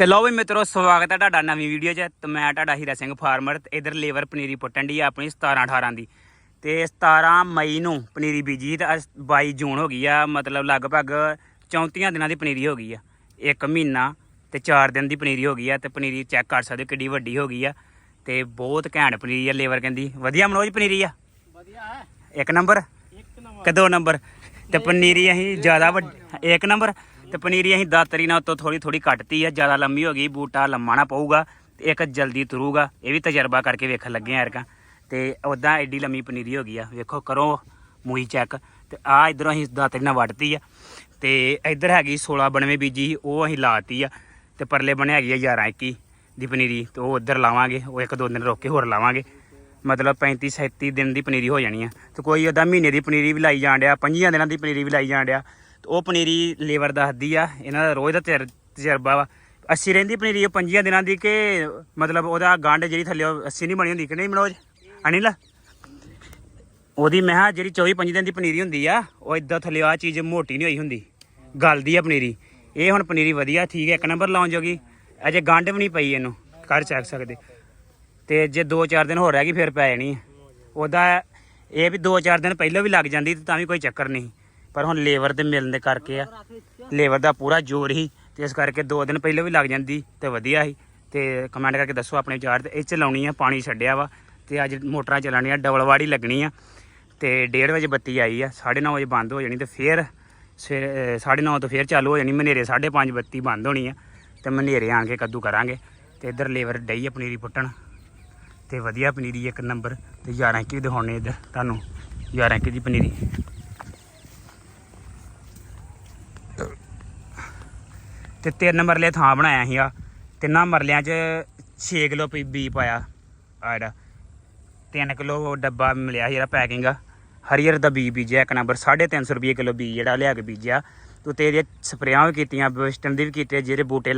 ਤੇ ਲਓ ਵੀ ਮਿੱਤਰੋ ਸਵਾਗਤ ਹੈ ਤੁਹਾਡਾ ਨਵੀਂ ਵੀਡੀਓ 'ਚ। ਤੇ ਮੈਂ ਤੁਹਾਡਾ ਹੀਰਾ ਸਿੰਘ ਫਾਰਮਰ ਤੇ ਇਧਰ ਲੇਬਰ ਪਨੀਰੀ ਪੁੱਟਣ ਦੀ ਆਪਣੀ 17 18 ਦੀ। ਤੇ 17 ਮਈ ਨੂੰ ਪਨੀਰੀ ਬੀਜੀ ਤੇ ਅੱਜ 22 ਜੂਨ ਹੋ ਗਈ ਆ ਮਤਲਬ ਲਗਭਗ 34 ਦਿਨਾਂ ਦੀ ਪਨੀਰੀ ਹੋ ਗਈ ਆ। ਇੱਕ ਮਹੀਨਾ ਤੇ 4 ਦਿਨ ਦੀ ਪਨੀਰੀ ਹੋ ਗਈ ਆ ਤੇ ਪਨੀਰੀ ਚੈੱਕ ਕਰ ਸਕਦੇ ਹੋ ਕਿੱਡੀ ਵੱਡੀ ਹੋ ਗਈ ਆ। ਤੇ ਬਹੁਤ ਘੈਂਟ ਪਨੀਰੀ ਆ ਲੇਬਰ ਕਹਿੰਦੀ। ਵਧੀਆ ਮਨੋਜ ਪਨੀਰੀ ਆ? ਵਧੀਆ ਹੈ। ਇੱਕ ਨੰਬਰ? ਇੱਕ ਨੰਬਰ। ਕਿ ਦੋ ਨੰਬਰ? ਤੇ ਪਨੀਰੀ ਅਸੀਂ ਜ਼ਿਆਦਾ ਵੱਡ ਇੱਕ ਨੰਬਰ? ਤੇ ਪਨੀਰੀ ਅਸੀਂ ਦਾਤਰੀ ਨਾਲ ਉੱਤੋਂ ਥੋੜੀ ਥੋੜੀ ਕੱਟਤੀ ਆ ਜ਼ਿਆਦਾ ਲੰਮੀ ਹੋ ਗਈ ਬੂਟਾ ਲੰਮਾ ਨਾ ਪਊਗਾ ਤੇ ਇੱਕ ਜਲਦੀ ਤੁਰੂਗਾ ਇਹ ਵੀ ਤਜਰਬਾ ਕਰਕੇ ਵੇਖਣ ਲੱਗੇ ਆ ਐਰਕਾਂ। ਤੇ ਉਦਾਂ ਐਡੀ ਲੰਮੀ ਪਨੀਰੀ ਹੋ ਗਈ ਆ ਵੇਖੋ ਕਰੋ ਮੂਈ ਚੈੱਕ ਤੇ ਆ ਇਧਰੋਂ ਅਸੀਂ ਦਾਤਰੀ ਨਾਲ ਵੱਢਤੀ ਆ। ਤੇ ਇੱਧਰ ਹੈਗੀ 16 ਬਣਵੇਂ ਬੀਜੀ ਸੀ, ਉਹ ਅਸੀਂ ਲਾਤੀ ਆ ਤੇ ਪਰਲੇ ਬਣੇ ਹੈਗੀ ਆ 11 21 ਦੀ ਪਨੀਰੀ ਤੇ ਉਹ ਉਧਰ ਲਾਵਾਂਗੇ ਉਹ ਇੱਕ ਦੋ ਦਿਨ ਰੋਕ ਕੇ ਹੋਰ ਲਾਵਾਂਗੇ। ਮਤਲਬ 35 37 ਦਿਨ ਦੀ ਪਨੀਰੀ ਹੋ ਜਾਣੀ ਆ। ਤੇ ਕੋਈ ਉਹਦਾ ਮਹੀਨੇ ਦੀ ਪਨੀਰੀ ਵੀ ਲਾਈ ਜਾਣ ਡਿਆ 5 ਦਿਨਾਂ ਦੀ ਪਨੀਰੀ ਵੀ ਲਾਈ ਜਾਣ ਡਿਆ। ਉਹ ਪਨੀਰੀ ਲੇਬਰ ਦੱਸਦੀ ਆ, ਇਹਨਾਂ ਦਾ ਰੋਜ਼ ਦਾ ਤਜਰ- ਤਜਰਬਾ ਵਾ। 80 ਰਹਿੰਦੀ ਪਨੀਰੀ ਉਹ ਪੰਜੀਆਂ ਦਿਨਾਂ ਦੀ ਕਿ ਮਤਲਬ ਉਹਦਾ ਗੰਢ ਜਿਹੜੀ ਥੱਲੇ 80 ਨਹੀਂ ਬਣੀ ਹੁੰਦੀ ਕਿ ਨਹੀਂ ਮਨੋਜ? ਅਨਿਲ? ਉਹਦੀ ਮੈਂ ਕਿਹਾ ਜਿਹੜੀ 24 25 ਦਿਨ ਦੀ ਪਨੀਰੀ ਹੁੰਦੀ ਆ, ਉਹ ਇਦਾਂ ਥੱਲੇ ਆ ਚੀਜ਼ ਮੋਟੀ ਨਹੀਂ ਹੋਈ ਹੁੰਦੀ। ਗਲਦੀ ਆ ਪਨੀਰੀ। ਇਹ ਹੁਣ ਪਨੀਰੀ ਵਧੀਆ, ਠੀਕ ਹੈ ਇੱਕ ਨੰਬਰ ਲਾਉਣ ਜੋਗੀ ਅਜੇ ਗੰਢ ਵੀ ਨਹੀਂ ਪਈ ਇਹਨੂੰ ਕਰ ਚੱਕ ਸਕਦੇ। ਤੇ ਜੇ 2-4 ਦਿਨ ਹੋਰ ਰਹਿ ਗਈ, ਫਿਰ ਪੈ ਜਾਣੀ ਹੈ ਉਹਦਾ ਇਹ ਵੀ 2-4 ਦਿਨ ਪਹਿਲਾਂ ਵੀ ਲੱਗ ਜਾਂਦੀ ਤੇ ਤਾਂ ਵੀ ਕੋਈ ਚੱਕਰ ਨਹੀਂ। ਪਰ ਹੁਣ ਲੇਬਰ ਦੇ ਮਿਲਣ ਦੇ ਕਰਕੇ ਆ, ਲੇਬਰ ਦਾ ਪੂਰਾ ਜ਼ੋਰ ਹੀ, ਤੇ ਇਸ ਕਰਕੇ 2 ਦਿਨ ਪਹਿਲਾਂ ਵੀ ਲੱਗ ਜਾਂਦੀ ਤੇ ਵਧੀਆ ਸੀ। ਤੇ ਕਮੈਂਟ ਕਰਕੇ ਦੱਸੋ ਆਪਣੇ ਵਿਚਾਰ, ਤੇ ਇਹ ਚਲਾਉਣੀ ਆ, ਪਾਣੀ ਛੱਡਿਆ ਵਾ, ਤੇ ਅੱਜ ਮੋਟਰਾਂ ਚਲਾਉਣੀਆਂ ਡਬਲ ਵਾੜੀ ਲੱਗਣੀ ਆ। ਤੇ 1:30 ਵਜੇ ਬੱਤੀ ਆਈ ਆ 9:30 ਵਜੇ ਬੰਦ ਹੋ ਜਾਣੀ ਤੇ ਫਿਰ ਸਵੇਰੇ 9:30 ਤੋਂ ਫਿਰ ਚਾਲੂ ਹੋ ਜਾਣੀ, ਮਨੇਰੇ 5:30 ਬੱਤੀ ਬੰਦ ਹੋਣੀ ਆ, ਤੇ ਮਨੇਰੇ ਆਣ ਕੇ ਕੱਦੂ ਕਰਾਂਗੇ। ਤੇ ਇੱਧਰ ਲੇਬਰ ਡਈ ਆ ਪਨੀਰੀ ਪੁੱਟਣ, ਤੇ ਵਧੀਆ ਪਨੀਰੀ ਇੱਕ ਨੰਬਰ, ਤੇ 11 ਕੀ ਦਿਖਾਉਣੇ ਇੱਧਰ ਤੁਹਾਨੂੰ 11 ਕੀ ਦੀ ਪਨੀਰੀ। ਤੇ ਤਿੰਨ ਮਰਲੇ ਥਾਂ ਬਣਾਇਆ ਸੀਗਾ। ਤਿੰਨਾਂ ਮਰਲਿਆਂ 'ਚ 6 ਕਿਲੋ ਪੀ ਬੀ ਪਾਇਆ ਆ ਜਿਹੜਾ। 3 ਕਿਲੋ ਡੱਬਾ ਮਿਲਿਆ ਸੀ ਜਿਹੜਾ ਪੈਕਿੰਗ। ਆ ਹਰੀਅਰ ਦਾ ਬੀ ਬੀਜਿਆ, ਇੱਕ ਨੰਬਰ 350 ਰੁਪਏ ਕਿਲੋ ਬੀ ਜਿਹੜਾ ਲਿਆ ਕੇ ਬੀਜਿਆ। ਤੇ ਇਹਦੀਆਂ ਸਪਰੇਆਂ ਵੀ ਕੀਤੀਆਂ ਵੈਸਟਰਨ ਦੀ ਵੀ ਕੀਤੀ ਜਿਹੜੇ ਬੂਟੇ